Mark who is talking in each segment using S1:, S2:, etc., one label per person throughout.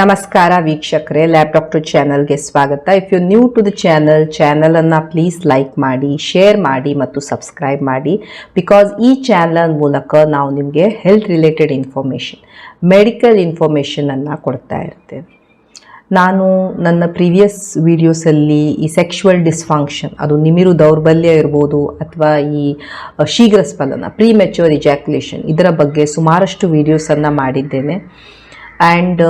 S1: ನಮಸ್ಕಾರ ವೀಕ್ಷಕರೇ lab doctor ಚಾನಲ್ಗೆ ಸ್ವಾಗತ. If you new to the channel ಚಾನಲನ್ನು ಪ್ಲೀಸ್ ಲೈಕ್ ಮಾಡಿ ಶೇರ್ ಮಾಡಿ ಮತ್ತು ಸಬ್ಸ್ಕ್ರೈಬ್ ಮಾಡಿ. ಬಿಕಾಸ್ ಈ ಚಾನಲ್ ಮೂಲಕ ನಾವು ನಿಮಗೆ ಹೆಲ್ತ್ ರಿಲೇಟೆಡ್ ಇನ್ಫಾರ್ಮೇಷನ್ ಮೆಡಿಕಲ್ ಇನ್ಫಾರ್ಮೇಷನನ್ನು ಕೊಡ್ತಾ ಇರ್ತೇವೆ. ನಾನು ನನ್ನ ಪ್ರೀವಿಯಸ್ ವಿಡಿಯೋಸಲ್ಲಿ ಈ ಸೆಕ್ಷುವಲ್ ಡಿಸ್ಫಂಕ್ಷನ್ ಅದು ನಿಮಿರು ದೌರ್ಬಲ್ಯ ಇರ್ಬೋದು ಅಥವಾ ಈ ಶೀಘ್ರ ಸ್ಫಲನ ಪ್ರೀ ಮೆಚ್ಯೂರ್ ಇಜಾಕ್ಯುಲೇಷನ್ ಇದರ ಬಗ್ಗೆ ಸುಮಾರಷ್ಟು ವೀಡಿಯೋಸನ್ನು ಮಾಡಿದ್ದೇನೆ. ಆ್ಯಂಡ್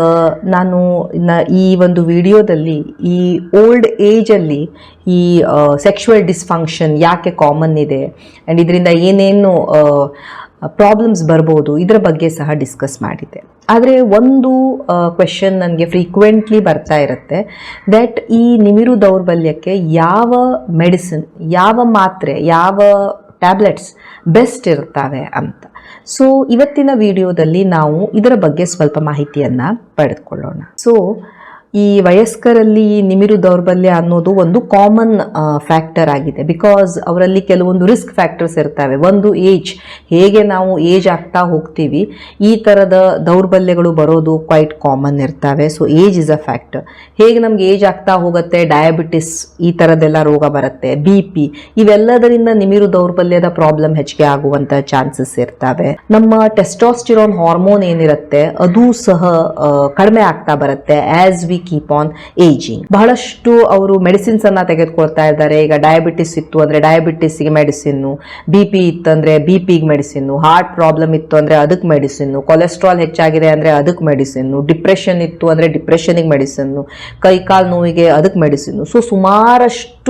S1: ನಾನು ನ- ಈ ಒಂದು ವಿಡಿಯೋದಲ್ಲಿ ಈ ಓಲ್ಡ್ ಏಜಲ್ಲಿ ಈ ಸೆಕ್ಷುವಲ್ ಡಿಸ್ಫಂಕ್ಷನ್ ಯಾಕೆ ಕಾಮನ್ ಇದೆ? ಆ್ಯಂಡ್ ಇದರಿಂದ ಏನೇನು ಪ್ರಾಬ್ಲಮ್ಸ್ ಬರ್ಬೋದು? ಇದರ ಬಗ್ಗೆ ಸಹ ಡಿಸ್ಕಸ್ ಮಾಡಿದ್ದೆ. ಆದರೆ ಒಂದು ಕ್ವೆಶನ್ ನನಗೆ ಫ್ರೀಕ್ವೆಂಟ್ಲಿ ಬರ್ತಾ ಇರುತ್ತೆ. ದ್ಯಾಟ್ ಈ ನಿಮಿರು ದೌರ್ಬಲ್ಯಕ್ಕೆ ಯಾವ ಮೆಡಿಸಿನ್ ಯಾವ ಮಾತ್ರೆ, ಯಾವ ಟ್ಯಾಬ್ಲೆಟ್ಸ್ ಬೆಸ್ಟ್ ಇರ್ತವೆ ಅಂತ. ಸೊ ಇವತ್ತಿನ ವಿಡಿಯೋದಲ್ಲಿ ನಾವು ಇದರ ಬಗ್ಗೆ ಸ್ವಲ್ಪ ಮಾಹಿತಿಯನ್ನು ಪಡೆದುಕೊಳ್ಳೋಣ. ಸೊ ಈ ವಯಸ್ಕರಲ್ಲಿ ಈ ನಿಮಿರು ದೌರ್ಬಲ್ಯ ಅನ್ನೋದು ಒಂದು ಕಾಮನ್ ಫ್ಯಾಕ್ಟರ್ ಆಗಿದೆ. ಬಿಕಾಸ್ ಅವರಲ್ಲಿ ಕೆಲವೊಂದು ರಿಸ್ಕ್ ಫ್ಯಾಕ್ಟರ್ಸ್ ಇರ್ತವೆ. ಒಂದು ಏಜ್ ಹೇಗೆ ನಾವು ಏಜ್ ಆಗ್ತಾ ಹೋಗ್ತೀವಿ, ಈ ಥರದ ದೌರ್ಬಲ್ಯಗಳು ಬರೋದು ಕ್ವೈಟ್ ಕಾಮನ್ ಇರ್ತವೆ. So age is a factor ಹೇಗೆ ನಮ್ಗೆ ಏಜ್ ಆಗ್ತಾ ಹೋಗುತ್ತೆ ಡಯಾಬಿಟಿಸ್ ಈ ಥರದ್ದೆಲ್ಲ ರೋಗ ಬರುತ್ತೆ ಬಿ ಪಿ ಇವೆಲ್ಲದರಿಂದ ನಿಮಿರು ದೌರ್ಬಲ್ಯದ ಪ್ರಾಬ್ಲಮ್ ಹೆಚ್ಚಿಗೆ ಆಗುವಂತಹ ಚಾನ್ಸಸ್ ಇರ್ತವೆ. ನಮ್ಮ ಟೆಸ್ಟೋಸ್ಟಿರೋನ್ ಹಾರ್ಮೋನ್ ಏನಿರುತ್ತೆ, ಅದು ಸಹ ಕಡಿಮೆ ಆಗ್ತಾ ಬರುತ್ತೆ. As we keep on ageing ಬಹಳಷ್ಟು ಅವರು ಮೆಡಿಸಿನ್ಸ್ ಅನ್ನ ತೆಗೆದುಕೊಳ್ತಾ ಇದ್ದಾರೆ. ಈಗ ಡಯಾಬಿಟಿಸ್ ಇತ್ತು ಅಂದ್ರೆ ಡಯಾಬಿಟಿಸ್ಗೆ ಮೆಡಿಸಿನ್ ಬಿ ಪಿ ಇತ್ತಂದ್ರೆ ಬಿ ಪಿಗೆ ಮೆಡಿಸಿನ್ ಹಾರ್ಟ್ ಪ್ರಾಬ್ಲಮ್ ಇತ್ತು ಅಂದ್ರೆ ಅದಕ್ಕೆ ಮೆಡಿಸಿನ್ ಕೊಲೆಸ್ಟ್ರಾಲ್ ಹೆಚ್ಚಾಗಿದೆ ಅಂದ್ರೆ ಅದಕ್ಕೆ ಮೆಡಿಸಿನ್ ಡಿಪ್ರೆಷನ್ ಇತ್ತು ಅಂದ್ರೆ ಡಿಪ್ರೆಷನ್ಗೆ ಮೆಡಿಸಿನ್ ಕೈ ಕಾಲು ನೋವಿಗೆ ಅದಕ್ಕೆ ಮೆಡಿಸಿನ್ ಸೊ ಸುಮಾರಷ್ಟು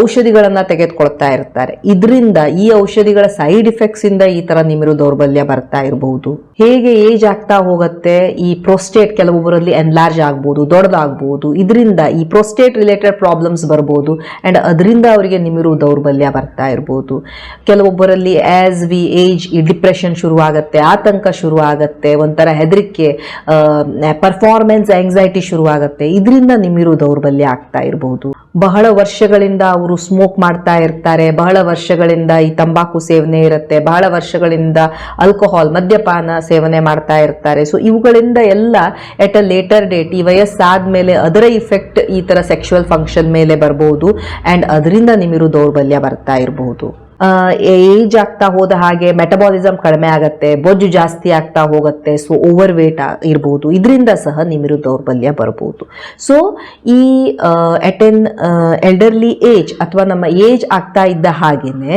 S1: ಔಷಧಿಗಳನ್ನ ತೆಗೆದುಕೊಳ್ತಾ ಇರ್ತಾರೆ ಇದರಿಂದ ಈ ಔಷಧಿಗಳ ಸೈಡ್ ಇಫೆಕ್ಟ್ಸ್ ಇಂದ ಈ ತರ ನಿಮಿರು ದೌರ್ಬಲ್ಯ ಬರ್ತಾ ಇರಬಹುದು. ಹೇಗೆ ಏಜ್ ಆಗ್ತಾ ಹೋಗುತ್ತೆ? ಈ ಪ್ರೋಸ್ಟೇಟ್ ಕೆಲವೊಬ್ಬರಲ್ಲಿ ಎನ್ಲಾರ್ಜ್ ಆಗ್ಬೋದು, ದೊಡ್ಡದಾಗ್ಬೋದು. ಇದರಿಂದ ಈ ಪ್ರೋಸ್ಟೇಟ್ ರಿಲೇಟೆಡ್ ಪ್ರಾಬ್ಲಮ್ಸ್ ಬರ್ಬೋದು ಅಂಡ್ ಅದರಿಂದ ಅವರಿಗೆ ನಿಮಿರು ದೌರ್ಬಲ್ಯ ಬರ್ತಾ ಇರಬಹುದು ಕೆಲವೊಬ್ಬರಲ್ಲಿ ಆಸ್ ವಿ ಏಜ್ ಈ ಡಿಪ್ರೆಷನ್ ಶುರು ಆಗತ್ತೆ ಆತಂಕ ಶುರು ಆಗತ್ತೆ ಒಂಥರ ಹೆದರಿಕೆ ಪರ್ಫಾರ್ಮೆನ್ಸ್ ಆಂಗ್ಸೈಟಿ ಶುರು ಆಗತ್ತೆ ಇದರಿಂದ ನಿಮಿರು ದೌರ್ಬಲ್ಯ ಆಗ್ತಾ ಇರಬಹುದು ಬಹಳ ವರ್ಷಗಳಿಂದ ಅವರು ಸ್ಮೋಕ್ ಮಾಡ್ತಾ ಇರ್ತಾರೆ, ಬಹಳ ವರ್ಷಗಳಿಂದ ಈ ತಂಬಾಕು ಸೇವನೆ ಇರುತ್ತೆ, ಬಹಳ ವರ್ಷಗಳಿಂದ ಆಲ್ಕೋಹಾಲ್ ಮದ್ಯಪಾನ ಸೇವನೆ ಮಾಡ್ತಾ ಇರ್ತಾರೆ. ಸೊ ಇವುಗಳಿಂದ ಎಲ್ಲ ಎಟ್ ಅ ಲೇಟರ್ ಡೇಟ್ ಈ ವಯಸ್ಸಾದ ಮೇಲೆ ಅದರ ಇಫೆಕ್ಟ್ ಈ ತರ ಸೆಕ್ಷುವಲ್ ಫಂಕ್ಷನ್ ಮೇಲೆ ಬರಬಹುದು ಅಂಡ್ ಅದರಿಂದ ನಿಮಿರು ದೌರ್ಬಲ್ಯ ಬರ್ತಾ ಇರಬಹುದು ಏಜ್ ಆಗ್ತಾ ಹೋದ ಹಾಗೆ ಮೆಟಬಾಲಿಸಮ್ ಕಡಿಮೆ ಆಗುತ್ತೆ, ಬೊಜ್ಜು ಜಾಸ್ತಿ ಆಗ್ತಾ ಹೋಗುತ್ತೆ ಸೊ ಓವರ್ ವೇಟ್ ಇರ್ಬೋದು. ಇದರಿಂದ ಸಹ ನಿಮಿರು ದೌರ್ಬಲ್ಯ ಬರ್ಬೋದು. ಸೊ ಈ ಎಟ್ ಎನ್ ಎಲ್ಡರ್ಲಿ ಏಜ್ ಅಥವಾ ನಮ್ಮ ಏಜ್ ಆಗ್ತಾ ಇದ್ದ ಹಾಗೇನೆ,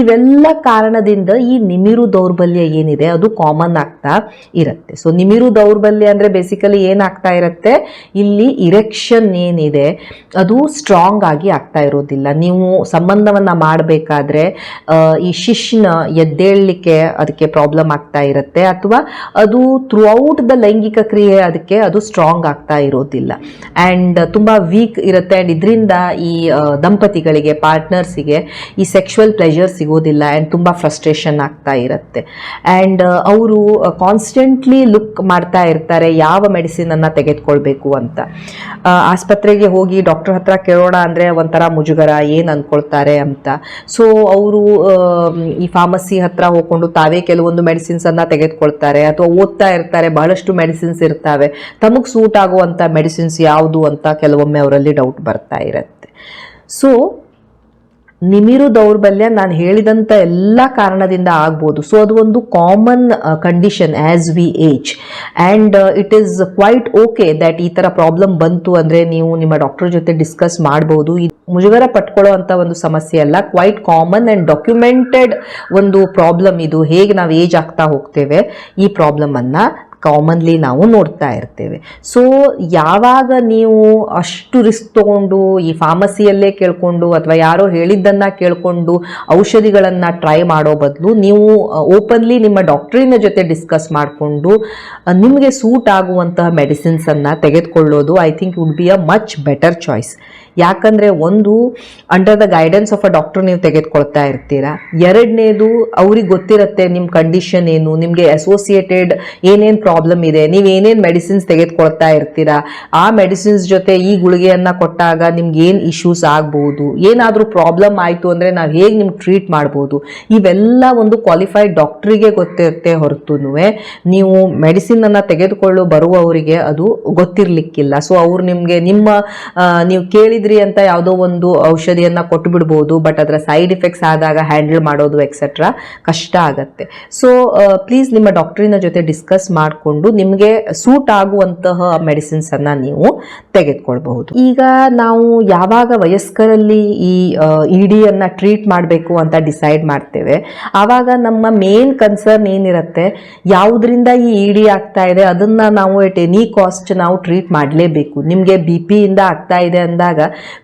S1: ಇವೆಲ್ಲ ಕಾರಣದಿಂದ ಈ ನಿಮಿರು ದೌರ್ಬಲ್ಯ ಏನಿದೆ, ಅದು ಕಾಮನ್ ಆಗ್ತಾ ಇರುತ್ತೆ. ಸೊ ನಿಮಿರು ದೌರ್ಬಲ್ಯ ಅಂದ್ರೆ ಬೇಸಿಕಲಿ ಏನಾಗ್ತಾ ಇರುತ್ತೆ? ಇಲ್ಲಿ ಇರೆಕ್ಷನ್ ಏನಿದೆ, ಅದು ಸ್ಟ್ರಾಂಗ್ ಆಗಿ ಆಗ್ತಾ ಇರೋದಿಲ್ಲ. ನೀವು ಸಂಬಂಧವನ್ನ ಮಾಡಬೇಕಾದ್ರೆ ಈ ಶಿಶ್ನ ಎದ್ದೇಳಲಿಕ್ಕೆ ಅದಕ್ಕೆ ಪ್ರಾಬ್ಲಮ್ ಆಗ್ತಾ ಇರುತ್ತೆ, ಅಥವಾ ಅದು ಥ್ರೂಔಟ್ ದ ಲೈಂಗಿಕ ಕ್ರಿಯೆ ಅದಕ್ಕೆ ಅದು ಸ್ಟ್ರಾಂಗ್ ಆಗ್ತಾ ಇರೋದಿಲ್ಲ. ಆ್ಯಂಡ್ ತುಂಬ ವೀಕ್ ಇರುತ್ತೆ ಆ್ಯಂಡ್ ಇದರಿಂದ ಈ ದಂಪತಿಗಳಿಗೆ ಪಾರ್ಟ್ನರ್ಸಿಗೆ ಈ ಸೆಕ್ಷುವಲ್ ಪ್ಲೆಜರ್ ಸಿಗೋದಿಲ್ಲ ಆ್ಯಂಡ್ ತುಂಬ ಫ್ರಸ್ಟ್ರೇಷನ್ ಆಗ್ತಾ ಇರುತ್ತೆ. ಆ್ಯಂಡ್ ಅವರು ಕಾನ್ಸ್ಟೆಂಟ್ಲಿ ಲುಕ್ ಮಾಡ್ತಾ ಇರ್ತಾರೆ, ಯಾವ ಮೆಡಿಸಿನ್ ಅನ್ನ ತೆಗೆದುಕೊಳ್ಬೇಕು ಅಂತ. ಆಸ್ಪತ್ರೆಗೆ ಹೋಗಿ ಡಾಕ್ಟರ್ ಹತ್ರ ಕೇಳೋಣ ಅಂದರೆ ಒಂಥರ ಮುಜುಗರ, ಏನು ಅಂದ್ಕೊಳ್ತಾರೆ ಅಂತ. ಸೊ ಅವರು ಈ ಫಾರ್ಮಸಿ ಹತ್ರ ಹೋಗ್ಕೊಂಡು ತಾವೇ ಕೆಲವೊಂದು ಮೆಡಿಸಿನ್ಸ್ ಅನ್ನ ತೆಗೆದುಕೊಳ್ತಾರೆ ಅಥವಾ ಓದ್ತಾ ಇರ್ತಾರೆ, ಬಹಳಷ್ಟು ಮೆಡಿಸಿನ್ಸ್ ಇರ್ತಾವೆ. ತಮಗೆ ಸೂಟ್ ಆಗುವಂಥ ಮೆಡಿಸಿನ್ಸ್ ಯಾವುದು ಅಂತ ಕೆಲವೊಮ್ಮೆ ಅವರಲ್ಲಿ ಡೌಟ್ ಬರ್ತಾ ಇರುತ್ತೆ. ಸೊ ನಿಮಿರು ದೌರ್ಬಲ್ಯ ನಾನು ಹೇಳಿದಂಥ ಎಲ್ಲ ಕಾರಣದಿಂದ ಆಗ್ಬೋದು. ಸೊ ಅದು ಒಂದು common condition as we age and it is quite okay that ಈ ಥರ ಪ್ರಾಬ್ಲಮ್ ಬಂತು ಅಂದರೆ ನೀವು ನಿಮ್ಮ ಡಾಕ್ಟರ್ ಜೊತೆ ಡಿಸ್ಕಸ್ ಮಾಡ್ಬೋದು. ಮುಜುಗರ ಪಟ್ಕೊಳ್ಳೋ ಅಂತ ಒಂದು ಸಮಸ್ಯೆ ಅಲ್ಲ. ಕ್ವೈಟ್ ಕಾಮನ್ ಆ್ಯಂಡ್ ಡಾಕ್ಯುಮೆಂಟೆಡ್ ಒಂದು ಪ್ರಾಬ್ಲಮ್ ಇದು. ಹೇಗೆ ನಾವು ಏಜ್ ಆಗ್ತಾ ಹೋಗ್ತೇವೆ ಈ ಪ್ರಾಬ್ಲಮನ್ನು ಕಾಮನ್ಲಿ ನಾವು ನೋಡ್ತಾ ಇರ್ತೇವೆ. ಸೊ ಯಾವಾಗ ನೀವು ಅಷ್ಟು ರಿಸ್ಕ್ ತೊಗೊಂಡು ಈ ಫಾರ್ಮಸಿಯಲ್ಲೇ ಕೇಳಿಕೊಂಡು ಅಥವಾ ಯಾರೋ ಹೇಳಿದ್ದನ್ನು ಕೇಳಿಕೊಂಡು ಔಷಧಿಗಳನ್ನು ಟ್ರೈ ಮಾಡೋ ಬದಲು ನೀವು ಓಪನ್ಲಿ ನಿಮ್ಮ ಡಾಕ್ಟ್ರಿನ ಜೊತೆ ಡಿಸ್ಕಸ್ ಮಾಡಿಕೊಂಡು ನಿಮಗೆ ಸೂಟ್ ಆಗುವಂತಹ ಮೆಡಿಸಿನ್ಸನ್ನು ತೆಗೆದುಕೊಳ್ಳೋದು I think would be a much better choice ಯಾಕಂದ್ರೆ ಒಂದು under the guidance of a doctor ನೀವು ತೆಗೆದುಕೊಳ್ತಾ ಇರ್ತೀರಾ. ಎರಡನೇದು ಅವ್ರಿಗೆ ಗೊತ್ತಿರುತ್ತೆ ನಿಮ್ಮ ಕಂಡೀಷನ್ ಏನು, ನಿಮಗೆ ಅಸೋಸಿಯೇಟೆಡ್ ಏನೇನು ಪ್ರಾಬ್ಲಮ್ ಇದೆ, ನೀವು ಏನೇನು ಮೆಡಿಸಿನ್ಸ್ ತೆಗೆದುಕೊಳ್ತಾ ಇರ್ತೀರಾ. ಆ ಮೆಡಿಸಿನ್ಸ್ ಜೊತೆ ಈ ಗುಳಿಗೆಯನ್ನ ಕೊಟ್ಟಾಗ ನಿಮ್ಗೆ ಏನು ಇಶ್ಯೂಸ್ ಆಗ್ಬೋದು, ಏನಾದರೂ ಪ್ರಾಬ್ಲಮ್ ಆಯಿತು ಅಂದರೆ ನಾವು ಹೇಗೆ ನಿಮ್ಗೆ ಟ್ರೀಟ್ ಮಾಡ್ಬೋದು. ಇವೆಲ್ಲ ಒಂದು ಕ್ವಾಲಿಫೈಡ್ ಡಾಕ್ಟ್ರಿಗೆ ಗೊತ್ತಿರುತ್ತೆ ಹೊರತು ನೀವು ಮೆಡಿಸಿನ್ ಅನ್ನ ತೆಗೆದುಕೊಳ್ಳು ಬರುವವರಿಗೆ ಅದು ಗೊತ್ತಿರಲಿಕ್ಕಿಲ್ಲ. ಸೊ ಅವ್ರು ನಿಮಗೆ ನಿಮ್ಮ ನೀವು ನೀವು ಅಂತ ಯಾವುದೋ ಒಂದು ಔಷಧಿಯನ್ನ ಕೊಟ್ಟು ಬಿಡ್ಬೋದು ಬಟ್ ಅದರ ಸೈಡ್ ಎಫೆಕ್ಟ್ಸ್ ಆದಾಗ ಹ್ಯಾಂಡಲ್ ಮಾಡೋದು ಎಕ್ಸೆಟ್ರಾ ಕಷ್ಟ ಆಗತ್ತೆ. ಸೊ ಪ್ಲೀಸ್ ನಿಮ್ಮ ಡಾಕ್ಟರಿನ ಜೊತೆ ಡಿಸ್ಕಸ್ ಮಾಡಿಕೊಂಡು ನಿಮಗೆ ಸೂಟ್ ಆಗುವಂತಹ ಮೆಡಿಸಿನ್ಸ್ ಅನ್ನ ನೀವು ತೆಗೆದುಕೊಳ್ಬಹುದು. ಈಗ ನಾವು ಯಾವಾಗ ವಯಸ್ಕರಲ್ಲಿ ಈ ಇಡಿಯನ್ನ ಟ್ರೀಟ್ ಮಾಡಬೇಕು ಅಂತ ಡಿಸೈಡ್ ಮಾಡ್ತೇವೆ, ಆವಾಗ ನಮ್ಮ ಮೇನ್ ಕನ್ಸರ್ನ್ ಏನಿರುತ್ತೆ, ಯಾವುದರಿಂದ ಈ ಇಡಿ ಆಗ್ತಾ ಇದೆ, ಅದನ್ನ ನಾವು ಎಟ್ ಎನಿ ಕಾಸ್ಟ್ ನಾವು ಟ್ರೀಟ್ ಮಾಡಲೇಬೇಕು. ನಿಮಗೆ ಬಿ ಪಿಯಿಂದ ಆಗ್ತಾ ಇದೆ ಅಂದಾಗ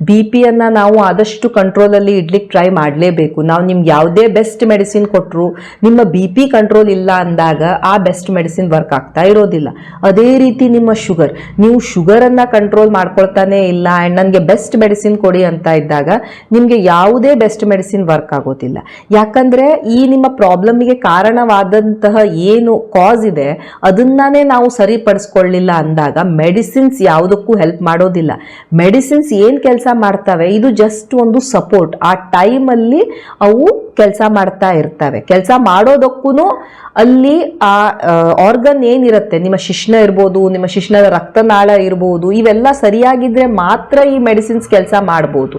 S1: ಬಿ ಪಿಯನ್ನ ನಾವು ಆದಷ್ಟು ಕಂಟ್ರೋಲಲ್ಲಿ ಇಡ್ಲಿಕ್ಕೆ ಟ್ರೈ ಮಾಡಲೇಬೇಕು. ನಾವು ನಿಮ್ಗೆ ಯಾವುದೇ ಬೆಸ್ಟ್ ಮೆಡಿಸಿನ್ ಕೊಟ್ಟರು ನಿಮ್ಮ ಬಿ ಪಿ ಕಂಟ್ರೋಲ್ ಇಲ್ಲ ಅಂದಾಗ ಆ ಬೆಸ್ಟ್ ಮೆಡಿಸಿನ್ ವರ್ಕ್ ಆಗ್ತಾ ಇರೋದಿಲ್ಲ. ಅದೇ ರೀತಿ ನಿಮ್ಮ ಶುಗರ್ ನೀವು ಶುಗರನ್ನು ಕಂಟ್ರೋಲ್ ಮಾಡ್ಕೊಳ್ತಾನೆ ಇಲ್ಲ ಆ್ಯಂಡ್ ನನಗೆ ಬೆಸ್ಟ್ ಮೆಡಿಸಿನ್ ಕೊಡಿ ಅಂತ ಇದ್ದಾಗ ನಿಮಗೆ ಯಾವುದೇ ಬೆಸ್ಟ್ ಮೆಡಿಸಿನ್ ವರ್ಕ್ ಆಗೋದಿಲ್ಲ. ಯಾಕಂದ್ರೆ ಈ ನಿಮ್ಮ ಪ್ರಾಬ್ಲಮ್ಗೆ ಕಾರಣವಾದಂತಹ ಏನು ಕಾಸ್ ಇದೆ ಅದನ್ನೇ ನಾವು ಸರಿಪಡಿಸ್ಕೊಳ್ಳಿಲ್ಲ ಅಂದಾಗ ಮೆಡಿಸಿನ್ಸ್ ಯಾವುದಕ್ಕೂ ಹೆಲ್ಪ್ ಮಾಡೋದಿಲ್ಲ. ಮೆಡಿಸಿನ್ಸ್ ಏನು ಕೆಲಸ ಮಾಡ್ತವೆ? ಇದು ಜಸ್ಟ್ ಒಂದು ಸಪೋರ್ಟ್ ಆ ಟೈಮಲ್ಲಿ ಅವು ಕೆಲಸ ಮಾಡ್ತಾ ಇರ್ತವೆ. ಕೆಲಸ ಮಾಡೋದಕ್ಕೂ ಅಲ್ಲಿ ಆ ಆರ್ಗನ್ ಏನಿರುತ್ತೆ? ನಿಮ್ಮ ಶಿಶ್ನ ಇರ್ಬೋದು, ನಿಮ್ಮ ಶಿಶ್ನದ ರಕ್ತನಾಳ ಇರ್ಬೋದು, ಇವೆಲ್ಲ ಸರಿಯಾಗಿದ್ರೆ ಮಾತ್ರ ಈ ಮೆಡಿಸಿನ್ಸ್ ಕೆಲಸ ಮಾಡ್ಬೋದು.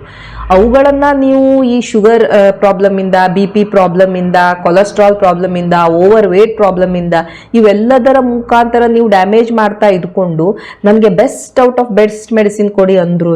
S1: ಅವುಗಳನ್ನು ನೀವು ಈ ಶುಗರ್ ಪ್ರಾಬ್ಲಮ್ ಇಂದ ಬಿ ಪಿ ಪ್ರಾಬ್ಲಮ್ ಇಂದ ಕೊಲೆಸ್ಟ್ರಾಲ್ ಪ್ರಾಬ್ಲಮ್ ಇಂದ ಓವರ್ ವೇಟ್ ಪ್ರಾಬ್ಲಮ್ ಇಂದ ಇವೆಲ್ಲದರ ಮುಖಾಂತರ ನೀವು ಡ್ಯಾಮೇಜ್ ಮಾಡ್ತಾ ಇದ್ಕೊಂಡು ನನಗೆ best out of best medicine ಕೊಡಿ ಅಂದ್ರೂ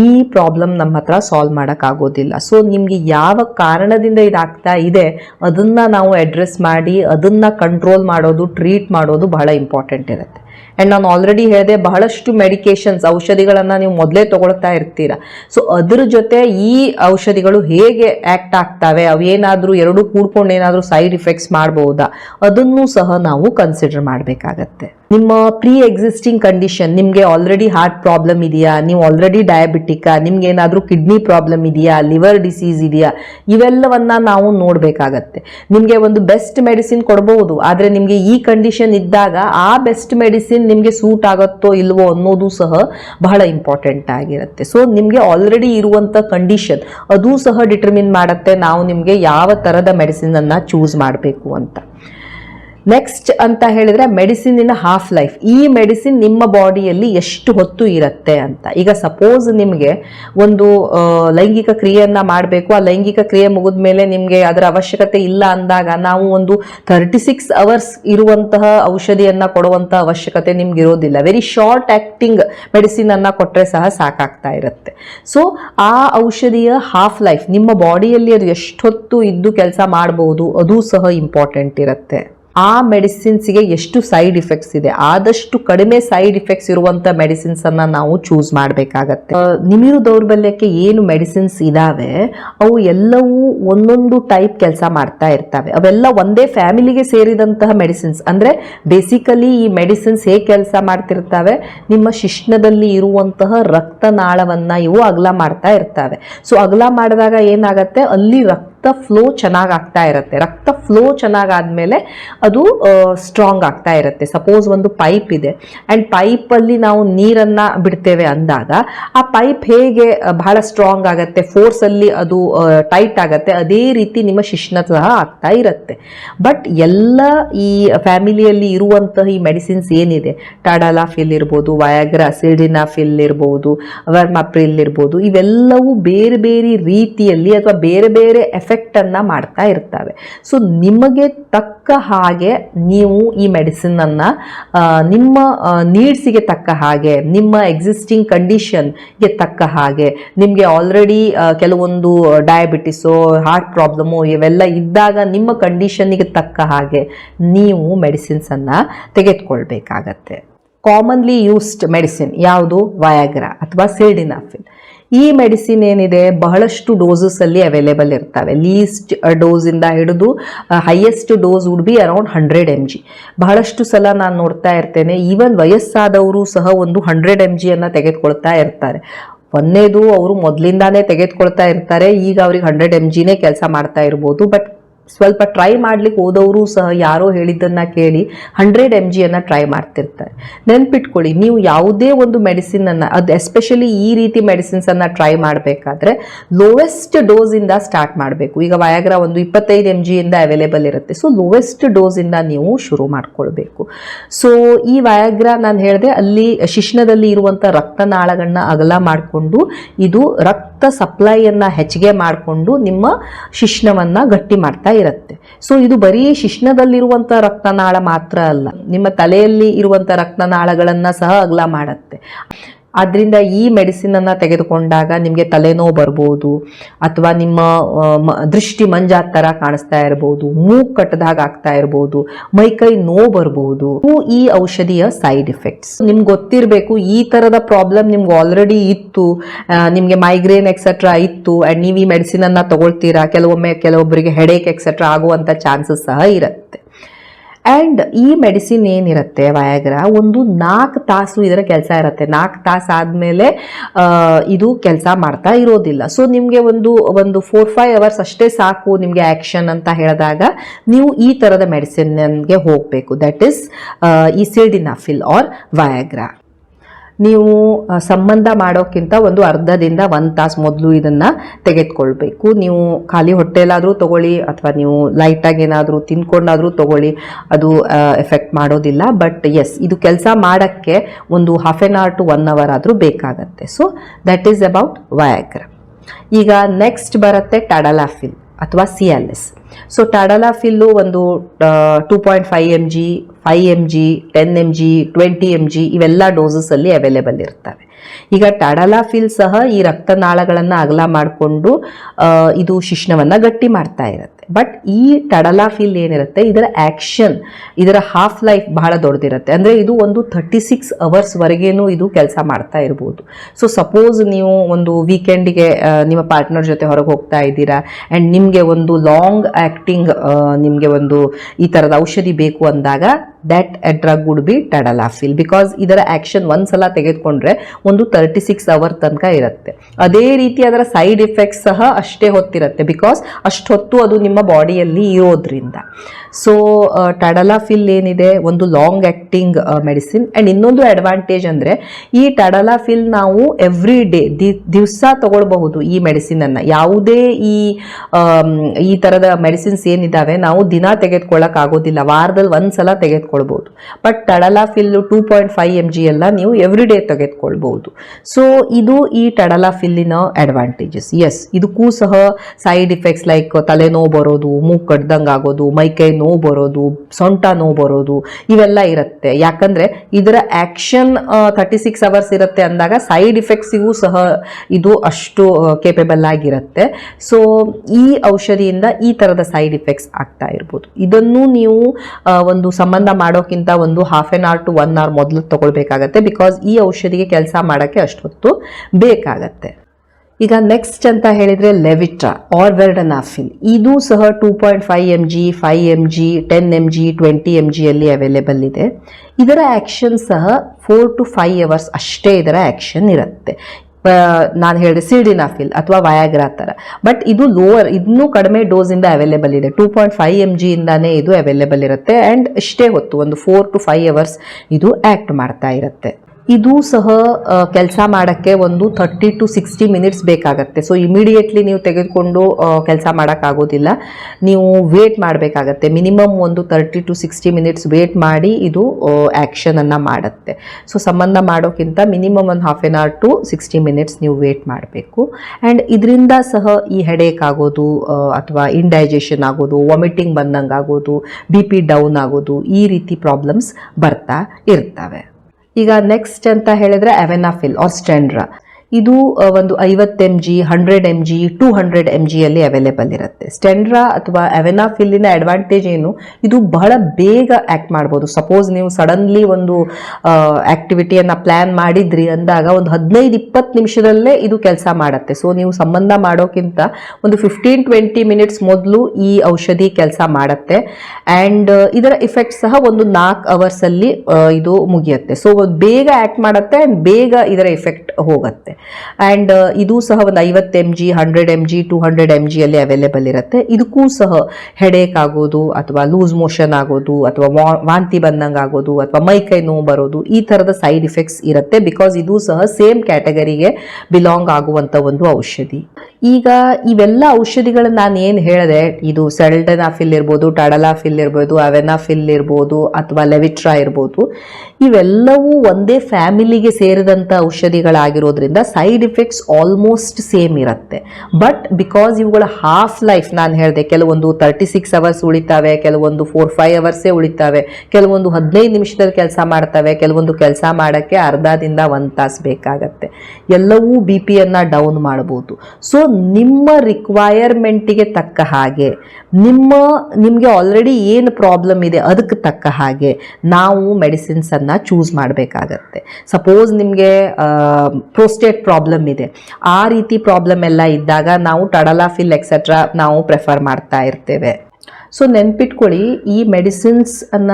S1: ಈ ಪ್ರಾಬ್ಲಮ್ ನಮ್ಮ ಹತ್ರ ಸಾಲ್ವ್ ಮಾಡೋಕ್ಕಾಗೋದಿಲ್ಲ. ಸೊ ನಿಮಗೆ ಯಾವ ಕಾರಣದಿಂದ ಇದಾಗ್ತಾ ಇದೆ. ಅದನ್ನ ನಾವು ಅಡ್ರೆಸ್ ಮಾಡಿ, ಅದನ್ನ ಕಂಟ್ರೋಲ್ ಮಾಡೋದು ಟ್ರೀಟ್ ಮಾಡೋದು ಬಹಳ ಇಂಪಾರ್ಟೆಂಟ್ ಇರುತ್ತೆ. ಆ್ಯಂಡ್ ನಾನು ಆಲ್ರೆಡಿ ಹೇಳಿದೆ ಬಹಳಷ್ಟು ಮೆಡಿಕೇಶನ್ಸ್ ಔಷಧಿಗಳನ್ನು ನೀವು ಮೊದಲೇ ತಗೊಳ್ತಾ ಇರ್ತೀರಾ. ಸೊ ಅದ್ರ ಜೊತೆ ಈ ಔಷಧಿಗಳು ಹೇಗೆ ಆ್ಯಕ್ಟ್ ಆಗ್ತವೆ, ಅವೇನಾದರೂ ಎರಡು ಕೂಡ್ಕೊಂಡು ಏನಾದರೂ ಸೈಡ್ ಇಫೆಕ್ಟ್ಸ್ ಮಾಡ್ಬೋದಾ, ಅದನ್ನು ಸಹ ನಾವು ಕನ್ಸಿಡರ್ ಮಾಡಬೇಕಾಗತ್ತೆ. ನಿಮ್ಮ ಪ್ರೀ ಎಕ್ಸಿಸ್ಟಿಂಗ್ ಕಂಡೀಷನ್ ನಿಮಗೆ ಆಲ್ರೆಡಿ ಹಾರ್ಟ್ ಪ್ರಾಬ್ಲಮ್ ಇದೆಯಾ? ನೀವು ಆಲ್ರೆಡಿ ಡಯಾಬಿಟಿಕಾ ನಿಮ್ಗೆ ಏನಾದರೂ ಕಿಡ್ನಿ ಪ್ರಾಬ್ಲಮ್ ಇದೆಯಾ? ಲಿವರ್ ಡಿಸೀಸ್ ಇದೆಯಾ? ಇವೆಲ್ಲವನ್ನ ನಾವು ನೋಡಬೇಕಾಗತ್ತೆ. ನಿಮಗೆ ಒಂದು ಬೆಸ್ಟ್ ಮೆಡಿಸಿನ್ ಕೊಡಬಹುದು ಆದರೆ ನಿಮಗೆ ಈ ಕಂಡೀಷನ್ ಇದ್ದಾಗ ಆ ಬೆಸ್ಟ್ ಮೆಡಿಸಿನ್ ನಿಮಗೆ ಸೂಟ್ ಆಗುತ್ತೋ ಇಲ್ವೋ ಅನ್ನೋದು ಸಹ ಬಹಳ ಇಂಪಾರ್ಟೆಂಟ್ ಆಗಿರುತ್ತೆ. ಸೊ ನಿಮಗೆ ಆಲ್ರೆಡಿ ಇರುವಂಥ ಕಂಡೀಷನ್ ಅದು ಸಹ ಡಿಟರ್ಮಿನ್ ಮಾಡುತ್ತೆ. ನಾವು ನಿಮಗೆ ಯಾವ ಥರದ ಮೆಡಿಸಿನ್ ಅನ್ನ ಚೂಸ್ ಮಾಡಬೇಕು ಅಂತ. ನೆಕ್ಸ್ಟ್ ಅಂತ ಹೇಳಿದ್ರೆ ಮೆಡಿಸಿನಿನ ಹಾಫ್ ಲೈಫ್ ಈ ಮೆಡಿಸಿನ್ ನಿಮ್ಮ ಬಾಡಿಯಲ್ಲಿ ಎಷ್ಟು ಹೊತ್ತು ಇರುತ್ತೆ ಅಂತ. ಈಗ ಸಪೋಸ್ ನಿಮಗೆ ಒಂದು ಲೈಂಗಿಕ ಕ್ರಿಯೆಯನ್ನ ಮಾಡಬೇಕು. ಆ ಲೈಂಗಿಕ ಕ್ರಿಯೆ ಮುಗಿದ ಮೇಲೆ ನಿಮಗೆ ಅದರ ಅವಶ್ಯಕತೆ ಇಲ್ಲ ಅಂದಾಗ ನಾವು ಒಂದು ಥರ್ಟಿ ಸಿಕ್ಸ್ ಅವರ್ಸ್ ಇರುವಂತಹ ಔಷಧಿಯನ್ನ ಕೊಡುವಂತಹ ಅವಶ್ಯಕತೆ ನಿಮ್ಗೆ ಇರೋದಿಲ್ಲ. ವೆರಿ ಶಾರ್ಟ್ ಆಕ್ಟಿಂಗ್ ಮೆಡಿಸಿನ್ ಅನ್ನ ಕೊಟ್ಟರೆ ಸಹ ಸಾಕಾಗ್ತಾ ಇರುತ್ತೆ. ಸೊ ಆ ಔಷಧಿಯ ಹಾಫ್ ಲೈಫ್ ನಿಮ್ಮ ಬಾಡಿಯಲ್ಲಿ ಅದು ಎಷ್ಟೊತ್ತು ಇದ್ದು ಕೆಲಸ ಮಾಡಬಹುದು ಅದು ಸಹ ಇಂಪಾರ್ಟೆಂಟ್ ಇರುತ್ತೆ. ಆ ಮೆಡಿಸಿನ್ಸ್ಗೆ ಎಷ್ಟು ಸೈಡ್ ಇಫೆಕ್ಟ್ಸ್ ಇದೆ? ಆದಷ್ಟು ಕಡಿಮೆ ಸೈಡ್ ಇಫೆಕ್ಟ್ಸ್ ಇರುವಂಥ ಮೆಡಿಸಿನ್ಸ್ ಅನ್ನ ನಾವು ಚೂಸ್ ಮಾಡಬೇಕಾಗತ್ತೆ. ನಿಮಿರು ದೌರ್ಬಲ್ಯಕ್ಕೆ ಏನು ಮೆಡಿಸಿನ್ಸ್ ಇದಾವೆ? ಅವು ಎಲ್ಲವೂ ಒಂದೊಂದು ಟೈಪ್ ಕೆಲಸ ಮಾಡ್ತಾ ಇರ್ತವೆ. ಅವೆಲ್ಲ ಒಂದೇ ಫ್ಯಾಮಿಲಿಗೆ ಸೇರಿದಂತಹ ಮೆಡಿಸಿನ್ಸ್. ಅಂದ್ರೆ ಬೇಸಿಕಲಿ ಈ ಮೆಡಿಸಿನ್ಸ್ ಹೇಗೆ ಕೆಲಸ ಮಾಡ್ತಿರ್ತವೆ? ನಿಮ್ಮ ಶಿಶ್ನದಲ್ಲಿ ಇರುವಂತಹ ರಕ್ತನಾಳವನ್ನ ಇವು ಅಗಲ ಮಾಡ್ತಾ ಇರ್ತವೆ. ಸೊ ಅಗಲ ಮಾಡಿದಾಗ ಏನಾಗುತ್ತೆ? ಅಲ್ಲಿ ರಕ್ತ ಫ್ಲೋ ಚೆನ್ನಾಗಿ ಆಗ್ತಾ ಇರುತ್ತೆ. ರಕ್ತ ಫ್ಲೋ ಚೆನ್ನಾಗಾದ್ಮೇಲೆ ಅದು ಸ್ಟ್ರಾಂಗ್ ಆಗ್ತಾ ಇರುತ್ತೆ. ಸಪೋಸ್ ಒಂದು ಪೈಪ್ ಇದೆ. ಆ್ಯಂಡ್ ಪೈಪಲ್ಲಿ ನಾವು ನೀರನ್ನ ಬಿಡ್ತೇವೆ ಅಂದಾಗ, ಆ ಪೈಪ್ ಹೇಗೆ ಬಹಳ ಸ್ಟ್ರಾಂಗ್ ಆಗುತ್ತೆ? ಫೋರ್ಸಲ್ಲಿ ಅದು ಟೈಟ್ ಆಗುತ್ತೆ. ಅದೇ ರೀತಿ ನಿಮ್ಮ ಶಿಶ್ನ ಸಹ ಆಗ್ತಾ ಇರುತ್ತೆ. ಬಟ್ ಎಲ್ಲ ಈ ಫ್ಯಾಮಿಲಿಯಲ್ಲಿ ಇರುವಂತಹ ಈ ಮೆಡಿಸಿನ್ಸ್ ಏನಿದೆ? ಟಾಡಾಲಾಫಿಲ್ ಇರ್ಬೋದು ವಯಾಗ್ರಾ ಸಿಲ್ಡಿನಾಫಿಲ್ ಇರ್ಬೋದು ವರ್ಮಾಪ್ರಿಲ್ ಇರ್ಬೋದು, ಇವೆಲ್ಲವೂ ಬೇರೆ ಬೇರೆ ರೀತಿಯಲ್ಲಿ ಅಥವಾ ಬೇರೆ ಬೇರೆ ಎಫೆಕ್ಟ್ ಅನ್ನ ಮಾಡ್ತಾ ಇರ್ತವೆ. ಸೊ ನಿಮಗೆ ತಕ್ಕ ಹಾಗೆ ನೀವು ಈ ಮೆಡಿಸಿನ್ ಅನ್ನ ಆ, ನಿಮ್ಮ ನೀಡ್ಸಿಗೆ ತಕ್ಕ ಹಾಗೆ ನಿಮ್ಮ ಎಕ್ಸಿಸ್ಟಿಂಗ್ ಕಂಡೀಷನ್ಗೆ ತಕ್ಕ ಹಾಗೆ ನಿಮಗೆ ಆಲ್ರೆಡಿ ಕೆಲವೊಂದು ಡಯಾಬಿಟಿಸು ಹಾರ್ಟ್ ಪ್ರಾಬ್ಲಮು ಇವೆಲ್ಲ ಇದ್ದಾಗ ನಿಮ್ಮ ಕಂಡೀಷನ್ಗೆ ತಕ್ಕ ಹಾಗೆ ನೀವು ಮೆಡಿಸಿನ್ಸ್ ಅನ್ನ ತೆಗೆದುಕೊಳ್ಬೇಕಾಗತ್ತೆ. ಕಾಮನ್ಲಿ ಯೂಸ್ಡ್ ಮೆಡಿಸಿನ್ ಯಾವುದು? ವಯಾಗ್ರಾ ಅಥವಾ ಸಿಲ್ಡಿನಾಫಿಲ್ ಈ ಮೆಡಿಸಿನ್ ಏನಿದೆ, ಬಹಳಷ್ಟು ಡೋಸಸ್ ಅಲ್ಲಿ ಅವೈಲೇಬಲ್ ಇರ್ತವೆ. ಲೀಸ್ಟ್ ಡೋಸ್ ಇಂದ ಹಿಡಿದು highest dose would be around hundred M G ಬಹಳಷ್ಟು ಸಲ ನಾನು ನೋಡ್ತಾ ಇರ್ತೇನೆ ಈವನ್ ವಯಸ್ಸಾದವರು ಸಹ ಒಂದು ಹಂಡ್ರೆಡ್ ಎಂ ಜಿಯನ್ನು ತೆಗೆದುಕೊಳ್ತಾ ಇರ್ತಾರೆ. ಒಂದೇದು ಅವರು ಮೊದಲಿಂದಾನೇ ತೆಗೆದುಕೊಳ್ತಾ ಇರ್ತಾರೆ, ಈಗ ಅವ್ರಿಗೆ ಹಂಡ್ರೆಡ್ ಎಂ ಜಿನೇ ಕೆಲಸ ಮಾಡ್ತಾ ಇರ್ಬೋದು ಬಟ್ ಸ್ವಲ್ಪ ಟ್ರೈ ಮಾಡ್ಲಿಕ್ಕೆ ಹೋದವರು ಸಹ ಯಾರೋ ಹೇಳಿದ್ದನ್ನ ಕೇಳಿ ಹಂಡ್ರೆಡ್ ಎಂ ಜಿಯನ್ನು ಟ್ರೈ ಮಾಡ್ತಿರ್ತಾರೆ. ನೆನ್ಪಿಟ್ಕೊಳ್ಳಿ, ನೀವು ಯಾವುದೇ ಒಂದು ಮೆಡಿಸಿನನ್ನು ಅದು ಎಸ್ಪೆಷಲಿ ಈ ರೀತಿ ಮೆಡಿಸಿನ್ಸನ್ನು ಟ್ರೈ ಮಾಡಬೇಕಾದ್ರೆ ಲೋವೆಸ್ಟ್ ಡೋಸಿಂದ ಸ್ಟಾರ್ಟ್ ಮಾಡಬೇಕು. ಈಗ ವಯಾಗ್ರ ಒಂದು ಇಪ್ಪತ್ತೈದು ಎಂ ಜಿಯಿಂದ ಅವೈಲೇಬಲ್ ಇರುತ್ತೆ. ಸೊ ಲೋವೆಸ್ಟ್ ಡೋಸಿಂದ ನೀವು ಶುರು ಮಾಡ್ಕೊಳ್ಬೇಕು. ಸೊ ಈ ವಯಾಗ್ರ ನಾನು ಹೇಳಿದೆ, ಅಲ್ಲಿ ಶಿಶ್ನದಲ್ಲಿ ಇರುವಂಥ ರಕ್ತನಾಳಗಳನ್ನ ಅಗಲ ಮಾಡಿಕೊಂಡು, ಇದು ರಕ್ತ ಸಪ್ಲೈಯನ್ನು ಹೆಚ್ಚಿಗೆ ಮಾಡಿಕೊಂಡು ನಿಮ್ಮ ಶಿಶ್ನವನ್ನು ಗಟ್ಟಿ ಮಾಡ್ತಾ ಇರುತ್ತೆ. ಸೊ ಇದು ಬರೀ ಶಿಶ್ನದಲ್ಲಿರುವಂಥ ರಕ್ತನಾಳ ಮಾತ್ರ ಅಲ್ಲ, ನಿಮ್ಮ ತಲೆಯಲ್ಲಿ ಇರುವಂಥ ರಕ್ತನಾಳಗಳನ್ನು ಸಹ ಅಗಲ ಮಾಡುತ್ತೆ. ಆದ್ದರಿಂದ ಈ ಮೆಡಿಸಿನನ್ನು ತೆಗೆದುಕೊಂಡಾಗ ನಿಮಗೆ ತಲೆನೋವು ಬರ್ಬೋದು ಅಥವಾ ನಿಮ್ಮ ದೃಷ್ಟಿ ಮಂಜಾದ ಥರ ಕಾಣಿಸ್ತಾ ಇರ್ಬೋದು, ಮೂಗ್ ಕಟ್ಟದಾಗ ಆಗ್ತಾ ಇರ್ಬೋದು ಮೈಕೈ ನೋವು ಬರ್ಬೋದು. ಈ ಔಷಧಿಯ ಸೈಡ್ ಎಫೆಕ್ಟ್ಸ್ ನಿಮ್ಗೆ ಗೊತ್ತಿರಬೇಕು ಈ ಥರದ ಪ್ರಾಬ್ಲಮ್ ನಿಮ್ಗೆ ಆಲ್ರೆಡಿ ಇತ್ತು ನಿಮ್ಗೆ ಮೈಗ್ರೇನ್ ಎಕ್ಸೆಟ್ರಾ ಇತ್ತು ಆ್ಯಂಡ್ ನೀವು ಈ ಮೆಡಿಸಿನನ್ನು ತಗೊಳ್ತೀರಾ, ಕೆಲವೊಮ್ಮೆ ಕೆಲವೊಬ್ಬರಿಗೆ ಹೆಡೇಕ್ ಎಕ್ಸೆಟ್ರಾ ಆಗುವಂಥ ಚಾನ್ಸಸ್ ಸಹ ಇರುತ್ತೆ. ಆ್ಯಂಡ್ ಈ ಮೆಡಿಸಿನ್ ಏನಿರುತ್ತೆ ವಯಾಗ್ರ ಒಂದು ನಾಲ್ಕು ತಾಸು ಇದರ ಕೆಲಸ ಇರುತ್ತೆ. ನಾಲ್ಕು ತಾಸು ಆದಮೇಲೆ ಇದು ಕೆಲಸ ಮಾಡ್ತಾ ಇರೋದಿಲ್ಲ. ಸೊ ನಿಮಗೆ ಒಂದು ಒಂದು ಫೋರ್ ಫೈವ್ ಅವರ್ಸ್ ಅಷ್ಟೇ ಸಾಕು ನಿಮಗೆ ಆ್ಯಕ್ಷನ್ ಅಂತ ಹೇಳಿದಾಗ ನೀವು ಈ ಥರದ ಮೆಡಿಸಿನ್ಗೆ ಹೋಗಬೇಕು. ದಟ್ ಈಸ್ ಈ ಸಿಲ್ಡಿನಾಫಿಲ್ ಆರ್ ವಯಾಗ್ರಾ ನೀವು ಸಂಬಂಧ ಮಾಡೋಕ್ಕಿಂತ ಒಂದು ಅರ್ಧದಿಂದ ಒಂದು ತಾಸು ಮೊದಲು ಇದನ್ನು ತೆಗೆದುಕೊಳ್ಬೇಕು. ನೀವು ಖಾಲಿ ಹೊಟ್ಟೆಲಾದರೂ ತಗೊಳ್ಳಿ ಅಥವಾ ನೀವು ಲೈಟಾಗಿ ಏನಾದರೂ ತಿನ್ಕೊಂಡಾದರೂ ತಗೊಳ್ಳಿ, ಅದು ಎಫೆಕ್ಟ್ ಮಾಡೋದಿಲ್ಲ. ಬಟ್ ಎಸ್ ಇದು ಕೆಲಸ ಮಾಡೋಕ್ಕೆ ಒಂದು half an hour to one hour ಆದರೂ ಬೇಕಾಗತ್ತೆ. So that is about Viagra ಈಗ ನೆಕ್ಸ್ಟ್ ಬರುತ್ತೆ ಟಡಲಾಫಿಲ್ ಅಥವಾ Cialis so tadalafil ಒಂದು two point five M G five M G ten M G twenty M G ಇವೆಲ್ಲ ಡೋಸಸಲ್ಲಿ available ಇರ್ತವೆ. ಈಗ ಟಡಲಾಫಿಲ್ ಸಹ ಈ ರಕ್ತನಾಳಗಳನ್ನು ಅಗಲ ಮಾಡಿಕೊಂಡು ಇದು ಶಿಶ್ನವನ್ನು ಗಟ್ಟಿ ಮಾಡ್ತಾ ಇರುತ್ತೆ. ಬಟ್ ಈ ಟಡಲಾಫಿಲ್ ಏನಿರುತ್ತೆ, ಇದರ ಆ್ಯಕ್ಷನ್ ಇದರ ಹಾಫ್ ಲೈಫ್ ಬಹಳ ದೊಡ್ಡದಿರುತ್ತೆ. ಅಂದರೆ ಇದು ಒಂದು ಥರ್ಟಿ ಸಿಕ್ಸ್ ಅವರ್ಸ್ವರೆಗೇನು ಇದು ಕೆಲಸ ಮಾಡ್ತಾ ಇರ್ಬೋದು. ಸೊ ಸಪೋಸ್ ನೀವು ಒಂದು ವೀಕೆಂಡಿಗೆ ನಿಮ್ಮ ಪಾರ್ಟ್ನರ್ ಜೊತೆ ಹೊರಗೆ ಹೋಗ್ತಾ ಇದ್ದೀರಾ ಆ್ಯಂಡ್ ನಿಮಗೆ ಒಂದು ಲಾಂಗ್ ಆ್ಯಕ್ಟಿಂಗ್ ನಿಮಗೆ ಒಂದು ಈ ಥರದ ಔಷಧಿ ಬೇಕು ಅಂದಾಗ that drug would be tadalafil because ಇದರ ಆ್ಯಕ್ಷನ್ ಒಂದ್ಸಲ ತೆಗೆದುಕೊಂಡ್ರೆ ಒಂದು ತರ್ಟಿ ಸಿಕ್ಸ್ ಅವರ್ ತನಕ ಇರುತ್ತೆ. ಅದೇ ರೀತಿ ಅದರ ಸೈಡ್ ಇಫೆಕ್ಟ್ಸ್ ಸಹ ಅಷ್ಟೇ ಹೊತ್ತಿರುತ್ತೆ. ಬಿಕಾಸ್ ಅಷ್ಟು ಹೊತ್ತು ಅದು ನಿಮ್ಮ ಬಾಡಿಯಲ್ಲಿ ಇರೋದ್ರಿಂದ. ಸೊ ಟಡಲಾಫಿಲ್ ಏನಿದೆ? ಒಂದು ಲಾಂಗ್ ಆ್ಯಕ್ಟಿಂಗ್ ಮೆಡಿಸಿನ್ ಆ್ಯಂಡ್ ಇನ್ನೊಂದು ಅಡ್ವಾಂಟೇಜ್ ಅಂದರೆ ಈ ಟಡಲಾಫಿಲ್ ನಾವು ಎವ್ರಿ ಡೇ ದಿ, ದಿವಸ ತಗೊಳ್ಬಹುದು ಈ ಮೆಡಿಸಿನನ್ನು ಯಾವುದೇ ಈ ಈ ಥರದ ಮೆಡಿಸಿನ್ಸ್ ಏನಿದ್ದಾವೆ ನಾವು ದಿನ ತೆಗೆದುಕೊಳ್ಳೋಕ್ಕಾಗೋದಿಲ್ಲ ವಾರದಲ್ಲಿ ಒಂದು ಸಲ ತೆಗೆದುಕೊಳ್ಬೋದು but tadalafil two point five M G ಎಲ್ಲ ನೀವು ಎವ್ರಿ ಡೇ ತೆಗೆದುಕೊಳ್ಬಹುದು. ಸೊ ಇದು ಈ ಟಡಲಾಫಿಲ್ಲಿನ ಅಡ್ವಾಂಟೇಜಸ್ ಎಸ್ ಇದಕ್ಕೂ ಸಹ ಸೈಡ್ ಇಫೆಕ್ಟ್ಸ್ ಲೈಕ್ ತಲೆನೋವು ಬರೋದು ಮೂಗು ಕಡ್ದಂಗೆ ಆಗೋದು ಮೈಕೈ ನೋವು ಬರೋದು, ಸೊಂಟ ನೋವು ಬರೋದು, ಇವೆಲ್ಲ ಇರುತ್ತೆ. ಯಾಕಂದ್ರೆ ಇದರ ಆಕ್ಷನ್ ಥರ್ಟಿ ಸಿಕ್ಸ್ ಅವರ್ಸ್ ಇರುತ್ತೆ ಅಂದಾಗ ಸೈಡ್ ಇಫೆಕ್ಟ್ಸಿಗೂ ಸಹ ಇದು ಅಷ್ಟು ಕೇಪೇಬಲ್ ಆಗಿರುತ್ತೆ. ಸೊ ಈ ಔಷಧಿಯಿಂದ ಈ ಥರದ ಸೈಡ್ ಇಫೆಕ್ಟ್ಸ್ ಆಗ್ತಾ ಇರ್ಬೋದು. ಇದನ್ನು ನೀವು ಒಂದು ಸಂಬಂಧ ಮಾಡೋಕ್ಕಿಂತ ಒಂದು half an hour to one hour ಮೊದಲು ತಗೊಳ್ಬೇಕಾಗತ್ತೆ ಬಿಕಾಸ್ ಈ ಔಷಧಿಗೆ ಕೆಲಸ ಮಾಡೋಕ್ಕೆ ಅಷ್ಟೊತ್ತು ಬೇಕಾಗತ್ತೆ. ಈಗ ನೆಕ್ಸ್ಟ್ ಅಂತ ಹೇಳಿದ್ರೆ ಲೆವಿಟ್ರಾ ಆರ್ ವೆರ್ಡನಾಫಿನ್ ಇದು ಸಹ two point five M G five M G ten M G twenty M ಜಿಯಲ್ಲಿ ಅವೈಲೇಬಲ್ ಇದೆ. ಇದರ ಆ್ಯಕ್ಷನ್ ಸಹ ಫೋರ್ ಟು ಫೈವ್ ಅವರ್ಸ್ ಅಷ್ಟೇ ಇದರ ಆ್ಯಕ್ಷನ್ ಇರುತ್ತೆ. ನಾನು ಹೇಳಿದೆ ಸಿಲ್ಡಿನಾಫಿಲ್ ಅಥವಾ ವಯಾಗ್ರಾ ಥರ ಬಟ್ ಇದು ಲೋವರ್ ಇನ್ನೂ ಕಡಿಮೆ ಡೋಸಿಂದ ಅವೈಲೇಬಲ್ ಇದೆ. ಟೂ ಪಾಯಿಂಟ್ ಫೈವ್ ಎಂ ಜಿಯಿಂದಾನೇ ಇದು ಅವೈಲೇಬಲ್ ಇರುತ್ತೆ. ಆ್ಯಂಡ್ ಇಷ್ಟೇ ಹೊತ್ತು ಒಂದು ಫೋರ್ ಟು ಫೈವ್ ಅವರ್ಸ್ ಇದು ಆ್ಯಕ್ಟ್ ಮಾಡ್ತಾ ಇರುತ್ತೆ. ಇದು ಸಹ ಕೆಲಸ ಮಾಡೋಕ್ಕೆ ಒಂದು ಥರ್ಟಿ ಟು ಸಿಕ್ಸ್ಟಿ ಮಿನಿಟ್ಸ್ ಬೇಕಾಗತ್ತೆ. ಸೊ ಇಮಿಡಿಯೇಟ್ಲಿ ನೀವು ತೆಗೆದುಕೊಂಡು ಕೆಲಸ ಮಾಡೋಕ್ಕಾಗೋದಿಲ್ಲ. ನೀವು ವೇಟ್ ಮಾಡಬೇಕಾಗತ್ತೆ. ಮಿನಿಮಮ್ ಒಂದು thirty to sixty minutes wait ಮಾಡಿ ಇದು ಆ್ಯಕ್ಷನನ್ನು ಮಾಡುತ್ತೆ. ಸೊ ಸಂಬಂಧ ಮಾಡೋಕ್ಕಿಂತ ಮಿನಿಮಮ್ ಒಂದು half an hour to sixty minutes ನೀವು ವೇಟ್ ಮಾಡಬೇಕು. ಆ್ಯಂಡ್ ಇದರಿಂದ ಸಹ ಈ ಹೆಡೇಕ್ ಆಗೋದು ಅಥವಾ ಇಂಡೈಜೆಷನ್ ಆಗೋದು ವಾಮಿಟಿಂಗ್ ಬಂದಂಗೆ ಆಗೋದು ಬಿ ಪಿ ಡೌನ್ ಆಗೋದು ಈ ರೀತಿ ಪ್ರಾಬ್ಲಮ್ಸ್ ಬರ್ತಾ ಇರ್ತವೆ. ಈಗ ನೆಕ್ಸ್ಟ್ ಅಂತ ಹೇಳಿದ್ರೆ ಅವೆನಾಫಿಲ್ ಆರ್ ಇದು ಒಂದು ಐವತ್ತು M G hundred M G two hundred M ಜಿಯಲ್ಲಿ ಅವೈಲೇಬಲ್ ಇರುತ್ತೆ. ಸ್ಟೆಂಡ್ರಾ ಅಥವಾ ಅವೆನಾಫಿಲ್ಲಿನ ಅಡ್ವಾಂಟೇಜ್ ಏನು? ಇದು ಬಹಳ ಬೇಗ ಆ್ಯಕ್ಟ್ ಮಾಡ್ಬೋದು. ಸಪೋಸ್ ನೀವು ಸಡನ್ಲಿ ಒಂದು ಆ್ಯಕ್ಟಿವಿಟಿಯನ್ನು ಪ್ಲ್ಯಾನ್ ಮಾಡಿದ್ರಿ ಅಂದಾಗ ಒಂದು ಹದಿನೈದು, ಇಪ್ಪತ್ತು ನಿಮಿಷದಲ್ಲೇ ಇದು ಕೆಲಸ ಮಾಡುತ್ತೆ. ಸೊ ನೀವು ಸಂಬಂಧ ಮಾಡೋಕ್ಕಿಂತ ಒಂದು ಫಿಫ್ಟೀನ್ ಟ್ವೆಂಟಿ ಮಿನಿಟ್ಸ್ ಮೊದಲು ಈ ಔಷಧಿ ಕೆಲಸ ಮಾಡುತ್ತೆ. ಆ್ಯಂಡ್ ಇದರ ಇಫೆಕ್ಟ್ ಸಹ ಒಂದು ನಾಲ್ಕು ಅವರ್ಸಲ್ಲಿ ಇದು ಮುಗಿಯುತ್ತೆ. ಸೊ ಬೇಗ ಆ್ಯಕ್ಟ್ ಮಾಡುತ್ತೆ ಆ್ಯಂಡ್ ಬೇಗ ಇದರ ಇಫೆಕ್ಟ್ ಹೋಗುತ್ತೆ. ಆ್ಯಂಡ್ ಇದು ಸಹ ಒಂದು ಐವತ್ತು M G hundred M G two hundred M ಜಿಯಲ್ಲಿ ಅವೈಲೇಬಲ್ ಇರುತ್ತೆ. ಇದಕ್ಕೂ ಸಹ ಹೆಡೇಕ್ ಆಗೋದು ಅಥವಾ ಲೂಸ್ ಮೋಷನ್ ಆಗೋದು ಅಥವಾ ವಾಂತಿ ಬಂದಂಗೆ ಆಗೋದು ಅಥವಾ ಮೈ ಕೈ ನೋವು ಬರೋದು ಈ ಥರದ ಸೈಡ್ ಇಫೆಕ್ಟ್ಸ್ ಇರುತ್ತೆ ಬಿಕಾಸ್ ಇದು ಸಹ ಸೇಮ್ ಕ್ಯಾಟಗರಿಗೆ ಬಿಲಾಂಗ್ ಆಗುವಂಥ ಒಂದು ಔಷಧಿ. ಈಗ ಇವೆಲ್ಲ ಔಷಧಿಗಳನ್ನು ನಾನು ಏನು ಹೇಳಿದೆ, ಇದು ಸೆಲ್ಡನಾಫಿಲ್ ಇರ್ಬೋದು, ಟಡಲಾಫಿಲ್ ಇರ್ಬೋದು, ಅವೆನಾಫಿಲ್ ಇರ್ಬೋದು ಅಥವಾ ಲೆವಿಟ್ರಾ ಇರ್ಬೋದು, ಇವೆಲ್ಲವೂ ಒಂದೇ ಫ್ಯಾಮಿಲಿಗೆ ಸೇರಿದಂಥ ಔಷಧಿಗಳಾಗಿರೋದ್ರಿಂದ ಸೈಡ್ ಇಫೆಕ್ಟ್ಸ್ ಆಲ್ಮೋಸ್ಟ್ ಸೇಮ್ ಇರುತ್ತೆ. ಬಟ್ ಬಿಕಾಸ್ ಇವುಗಳ ಹಾಫ್ ಲೈಫ್ ನಾನು ಹೇಳಿದೆ, ಕೆಲವೊಂದು ತರ್ಟಿ ಸಿಕ್ಸ್ ಅವರ್ಸ್ ಉಳಿತಾವೆ, ಕೆಲವೊಂದು ಫೋರ್ ಫೈವ್ ಅವರ್ಸೇ ಉಳಿತಾವೆ, ಕೆಲವೊಂದು ಹದಿನೈದು ನಿಮಿಷದಲ್ಲಿ ಕೆಲಸ ಮಾಡ್ತವೆ, ಕೆಲವೊಂದು ಕೆಲಸ ಮಾಡೋಕ್ಕೆ ಅರ್ಧದಿಂದ ಒಂದು ತಾಸು ಬೇಕಾಗತ್ತೆ. ಎಲ್ಲವೂ ಬಿ ಪಿಯನ್ನು ಡೌನ್ ಮಾಡ್ಬೋದು. ಸೊ ನಿಮ್ಮ ರಿಕ್ವೈರ್ಮೆಂಟಿಗೆ ತಕ್ಕ ಹಾಗೆ, ನಿಮ್ಮ, ನಿಮಗೆ ಆಲ್ರೆಡಿ ಏನು ಪ್ರಾಬ್ಲಮ್ ಇದೆ ಅದಕ್ಕೆ ತಕ್ಕ ಹಾಗೆ ನಾವು ಮೆಡಿಸಿನ್ಸನ್ನು ಚೂಸ್ ಮಾಡಬೇಕಾಗತ್ತೆ. ಸಪೋಸ್ ನಿಮಗೆ ಪ್ರೋಸ್ಟೇಟ್ ಪ್ರಾಬ್ಲಮ್ ಇದೆ. ಆ ರೀತಿ ಪ್ರಾಬ್ಲಮ್ ಎಲ್ಲ ಇದ್ದಾಗ ನಾವು ಟಡಲಾಫಿಲ್ ಎಕ್ಸೆಟ್ರಾ ನಾವು ಪ್ರೆಫರ್ ಮಾಡ್ತಾ ಇರ್ತೇವೆ. ಸೊ ನೆನ್ಪಿಟ್ಕೊಳ್ಳಿ, ಈ ಮೆಡಿಸಿನ್ಸ್ ಅನ್ನ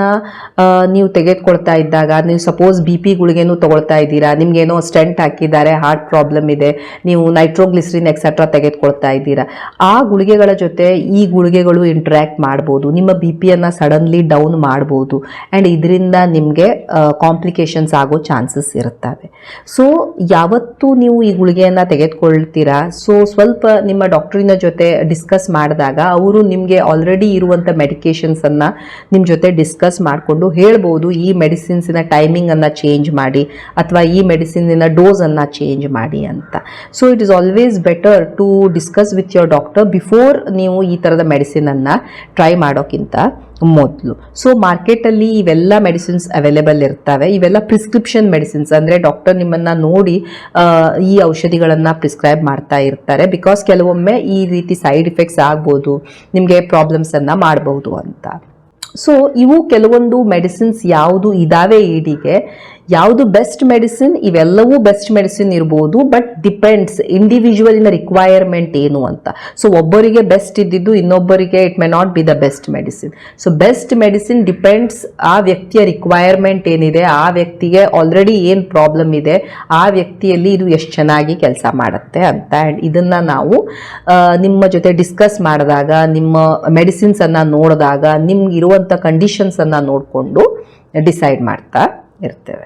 S1: ನೀವು ತೆಗೆದುಕೊಳ್ತಾ ಇದ್ದಾಗ, ನೀವು ಸಪೋಸ್ ಬಿ ಪಿ ಗುಳಿಗೆನೂ ತಗೊಳ್ತಾ ಇದ್ದೀರಾ, ನಿಮ್ಗೇನೋ ಸ್ಟೆಂಟ್ ಹಾಕಿದ್ದಾರೆ ಹಾರ್ಟ್ ಪ್ರಾಬ್ಲಮ್ ಇದೆ, ನೀವು ನೈಟ್ರೋಗ್ಲಿಸ್ರಿನ್ ಎಕ್ಸೆಟ್ರಾ ತೆಗೆದುಕೊಳ್ತಾ ಇದ್ದೀರಾ, ಆ ಗುಳಿಗೆಗಳ ಜೊತೆ ಈ ಗುಳಿಗೆಗಳು ಇಂಟ್ರ್ಯಾಕ್ಟ್ ಮಾಡ್ಬೋದು, ನಿಮ್ಮ ಬಿ ಪಿಯನ್ನು ಸಡನ್ಲಿ ಡೌನ್ ಮಾಡ್ಬೋದು ಆ್ಯಂಡ್ ಇದರಿಂದ ನಿಮಗೆ ಕಾಂಪ್ಲಿಕೇಶನ್ಸ್ ಆಗೋ ಚಾನ್ಸಸ್ ಇರುತ್ತವೆ. ಸೊ ಯಾವತ್ತು ನೀವು ಈ ಗುಳಿಗೆಯನ್ನು ತೆಗೆದುಕೊಳ್ತೀರಾ ಸೊ ಸ್ವಲ್ಪ ನಿಮ್ಮ ಡಾಕ್ಟ್ರಿನ ಜೊತೆ ಡಿಸ್ಕಸ್ ಮಾಡಿದಾಗ, ಅವರು ನಿಮಗೆ ಆಲ್ರೆಡಿ ಇರುವಂಥ ಮೆಡಿಕೇಶನ್ಸನ್ನು ನಿಮ್ಮ ಜೊತೆ ಡಿಸ್ಕಸ್ ಮಾಡಿಕೊಂಡು ಹೇಳ್ಬೋದು ಈ ಮೆಡಿಸಿನ್ಸಿನ ಟೈಮಿಂಗನ್ನು ಚೇಂಜ್ ಮಾಡಿ ಅಥವಾ ಈ ಮೆಡಿಸಿನ್ನಿನ ಡೋಸನ್ನು ಚೇಂಜ್ ಮಾಡಿ ಅಂತ. So it is always better to discuss with your doctor before ನೀವು ಈ ಥರದ ಮೆಡಿಸಿನನ್ನು ಟ್ರೈ ಮಾಡೋಕ್ಕಿಂತ ಮೊದಲು. ಸೊ ಮಾರ್ಕೆಟಲ್ಲಿ ಇವೆಲ್ಲ ಮೆಡಿಸಿನ್ಸ್ ಅವೈಲೇಬಲ್ ಇರ್ತವೆ. ಇವೆಲ್ಲ ಪ್ರಿಸ್ಕ್ರಿಪ್ಷನ್ ಮೆಡಿಸಿನ್ಸ್ ಅಂದರೆ ಡಾಕ್ಟರ್ ನಿಮ್ಮನ್ನು ನೋಡಿ ಈ ಔಷಧಿಗಳನ್ನು ಪ್ರಿಸ್ಕ್ರೈಬ್ ಮಾಡ್ತಾ ಇರ್ತಾರೆ. ಬಿಕಾಸ್ ಕೆಲವೊಮ್ಮೆ ಈ ರೀತಿ ಸೈಡ್ ಇಫೆಕ್ಟ್ಸ್ ಆಗ್ಬೋದು. ನಿಮಗೆ ಪ್ರಾಬ್ಲಮ್ಸನ್ನು ಮಾಡಬಹುದು ಅಂತ. ಸೊ ಇವು ಕೆಲವೊಂದು ಮೆಡಿಸಿನ್ಸ್ ಯಾವುದು ಇದಾವೆ ಈಡಿಗೆ ಯಾವುದು ಬೆಸ್ಟ್ ಮೆಡಿಸಿನ್ ಇವೆಲ್ಲವೂ ಬೆಸ್ಟ್ ಮೆಡಿಸಿನ್ ಇರ್ಬೋದು ಬಟ್ ಡಿಪೆಂಡ್ಸ್ ಇಂಡಿವಿಜುವಲಿನ ರಿಕ್ವೈರ್ಮೆಂಟ್ ಏನು ಅಂತ. ಸೊ ಒಬ್ಬರಿಗೆ ಬೆಸ್ಟ್ ಇದ್ದಿದ್ದು ಇನ್ನೊಬ್ಬರಿಗೆ it may not be the best medicine so best medicine depends ಆ ವ್ಯಕ್ತಿಯ ರಿಕ್ವೈರ್ಮೆಂಟ್ ಏನಿದೆ, ಆ ವ್ಯಕ್ತಿಗೆ ಆಲ್ರೆಡಿ ಏನು ಪ್ರಾಬ್ಲಮ್ ಇದೆ, ಆ ವ್ಯಕ್ತಿಯಲ್ಲಿ ಇದು ಎಷ್ಟು ಚೆನ್ನಾಗಿ ಕೆಲಸ ಮಾಡುತ್ತೆ ಅಂತ ಆ್ಯಂಡ್ ಇದನ್ನು ನಾವು ನಿಮ್ಮ ಜೊತೆ ಡಿಸ್ಕಸ್ ಮಾಡಿದಾಗ, ನಿಮ್ಮ ಮೆಡಿಸಿನ್ಸನ್ನು ನೋಡಿದಾಗ, ನಿಮ್ಗೆ ಇರುವಂಥ ಕಂಡೀಷನ್ಸನ್ನು ನೋಡಿಕೊಂಡು ಡಿಸೈಡ್ ಮಾಡ್ತಾ ಇರ್ತೇವೆ.